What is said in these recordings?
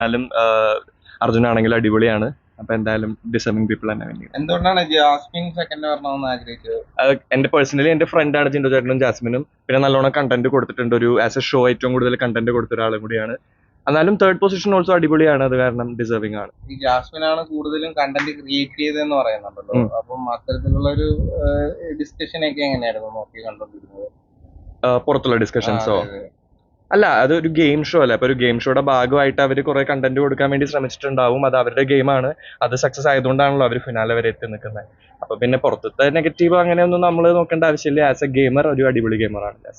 എന്നാലും ആണെങ്കിൽ അടിപൊളിയാണ്. അപ്പൊ എന്തായാലും ഡിസേർവിംഗ് പീപ്പിൾ തന്നെ വേണ്ടി. എന്തുകൊണ്ടാണ് ജാസ്മിൻ സെക്കൻഡ് വരണമെന്ന് ആഗ്രഹിച്ചത്? എന്റെ പേഴ്സണലി എന്റെ ഫ്രണ്ടാണ് ജിൻഡോ ചേട്ടനും ജാസ്മിനും. പിന്നെ നല്ലോണം കണ്ടന്റ് കൊടുത്തിട്ടുണ്ട്. ഒരു ആസ് എ ഷോ ഏറ്റവും കൂടുതൽ കണ്ടന്റ് കൊടുത്ത ഒരാളും കൂടിയാണ്. എന്നാലും തേർഡ് പൊസിഷൻ ഓൾസോ അടിപൊളിയാണ്. അത് കാരണം ഡിസേർവിംഗ് ആണ്. ഈ ജാസ്മിൻ ആണ് കൂടുതലും കണ്ടന്റ് ക്രിയേറ്റ് ചെയ്തതെന്ന് പറയുന്നുണ്ടല്ലോ. അപ്പം അത്തരത്തിലുള്ള ഒരു ഡിസ്കഷൻ ഒക്കെ എങ്ങനെയായിരുന്നു നോക്കി കണ്ടോണ്ടിരുന്നത്? പുറത്തുള്ള ഡിസ്കഷൻസോ. അല്ല അതൊരു ഗെയിം ഷോ അല്ലേ? അപ്പോൾ ഒരു ഗെയിം ഷോയുടെ ഭാഗമായിട്ട് അവർ കുറേ കണ്ടന്റ് കൊടുക്കാൻ വേണ്ടി ശ്രമിച്ചിട്ടുണ്ടാവും. അത് അവരുടെ ഗെയിമാണ് അത് സക്സസ് ആയതുകൊണ്ടാണല്ലോ അവർ ഫിനാലെ വരെ എത്തി നിൽക്കുന്നത് അപ്പോൾ പിന്നെ പുറത്തത്തെ നെഗറ്റീവ് അങ്ങനെയൊന്നും നമ്മൾ നോക്കേണ്ട ആവശ്യമില്ല. ആസ് എ ഗെയിമർ ഒരു അടിപൊളി ഗെയിമറാണ്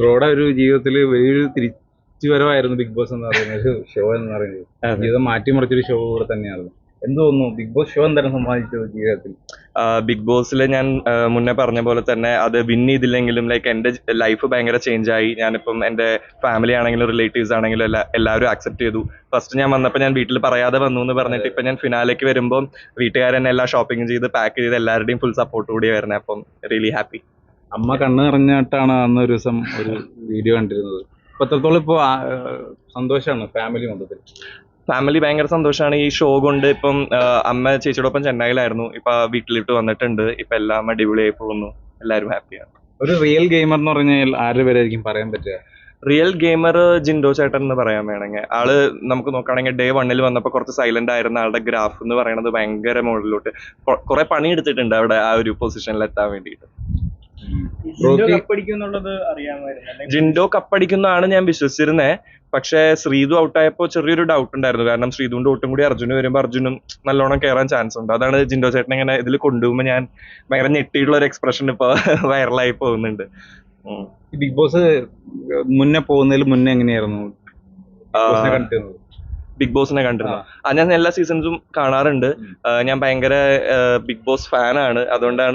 ബ്രോയുടെ ഒരു ജീവിതത്തിൽ വലിയൊരു തിരിച്ചുവരവായിരുന്നു ബിഗ് ബോസ് എന്ന് പറയുന്ന ഒരു ഷോ എന്ന് പറയുന്നത്. ജീവിതം മാറ്റിമറിച്ചൊരു ഷോ കൂടെ തന്നെയായിരുന്നു. എന്ത് തോന്നുന്നു? ബിഗ് ബോസ് ഷോ എന്താണ് സമ്മാനിച്ചത് ജീവിതത്തിൽ? ബിഗ് ബോസിൽ ഞാൻ മുന്നേ പറഞ്ഞ പോലെ തന്നെ അത് വിൻ ചെയ്തില്ലെങ്കിലും ലൈക്ക് എന്റെ ലൈഫ് ഭയങ്കര ചേഞ്ച് ആയി. ഞാനിപ്പം എന്റെ ഫാമിലി ആണെങ്കിലും റിലേറ്റീവ്സ് ആണെങ്കിലും എല്ലാ എല്ലാവരും അക്സെപ്റ്റ് ചെയ്തു. ഫസ്റ്റ് ഞാൻ വന്നപ്പോൾ ഞാൻ വീട്ടിൽ പറയാതെ വന്നു എന്ന് പറഞ്ഞിട്ട് ഇപ്പം ഞാൻ ഫിനാലേക്ക് വരുമ്പോൾ വീട്ടുകാരെന്നെ എല്ലാ ഷോപ്പിംഗ് ചെയ്ത് പാക്ക് ചെയ്ത് എല്ലാവരുടെയും ഫുൾ സപ്പോർട്ട് കൂടി വരുന്നത് അപ്പം റിയലി ഹാപ്പി അമ്മ കണ്ണ് നിറഞ്ഞിട്ടാണ് അന്ന് ഒരു ദിവസം ഒരു വീഡിയോ കണ്ടിരുന്നത്. അപ്പൊ എത്രത്തോളം ഇപ്പോൾ സന്തോഷമാണ് ഫാമിലി മൊത്തത്തിൽ. ഫാമിലി ഭയങ്കര സന്തോഷമാണ്. ഈ ഷോ കൊണ്ട് ഇപ്പം അമ്മ ചേച്ചിയോടൊപ്പം ചെന്നൈയിലായിരുന്നു. ഇപ്പൊ വീട്ടിലിട്ട് വന്നിട്ടുണ്ട്. ഇപ്പൊ എല്ലാം അടിപൊളിയായി പോകുന്നു. എല്ലാവരും ഹാപ്പിയാണ്. ഒരു റിയൽ ഗെയിമർ എന്ന് പറഞ്ഞാൽ ആരുടെ പേരായിരിക്കും പറയാൻ പറ്റുക? റിയൽ ഗെയിമർ ജിൻഡോ ചേട്ടൻ എന്ന് പറയാൻ വേണമെങ്കിൽ. ആൾ നമുക്ക് നോക്കുകയാണെങ്കിൽ ഡേ വണ്ണിൽ വന്നപ്പോൾ കുറച്ച് സൈലന്റ് ആയിരുന്ന ആളുടെ ഗ്രാഫ് എന്ന് പറയുന്നത് ഭയങ്കര മുകളിലോട്ട് കുറെ പണി എടുത്തിട്ടുണ്ട് അവിടെ ആ ഒരു പൊസിഷനിൽ എത്താൻ വേണ്ടിയിട്ട്. ജിൻഡോ കപ്പടിക്കുന്നതാണ് ഞാൻ വിശ്വസിച്ചിരുന്നേ. പക്ഷേ ശ്രീതു ഔട്ടായപ്പോ ചെറിയൊരു ഡൗട്ട് ഉണ്ടായിരുന്നു. കാരണം ശ്രീതുവിന്റെ ഒട്ടും കൂടി അർജുന് വരുമ്പോൾ അർജുനും നല്ലോണം കയറാൻ ചാൻസ് ഉണ്ട്. അതാണ് ജിൻഡോ ചേട്ടൻ ഇങ്ങനെ ഇതിൽ കൊണ്ടുപോകുമ്പോൾ ഞാൻ ഭയങ്കര ഞെട്ടിയിട്ടുള്ള ഒരു എക്സ്പ്രഷൻ ഇപ്പൊ വൈറലായി പോകുന്നുണ്ട്. ബിഗ് ബോസ് മുന്നേ പോകുന്നതിൽ മുന്നേ എങ്ങനെയായിരുന്നു? ആ, ബിഗ് ബോസിനെ കണ്ടിരുന്നത്? ബിഗ് ബോസിനെ കണ്ടിരുന്നു. ആ. ഞാൻ എല്ലാ സീസൺസും കാണാറുണ്ട്. ഞാൻ ഭയങ്കര ബിഗ് ബോസ് ഫാനാണ് അതുകൊണ്ടാണ്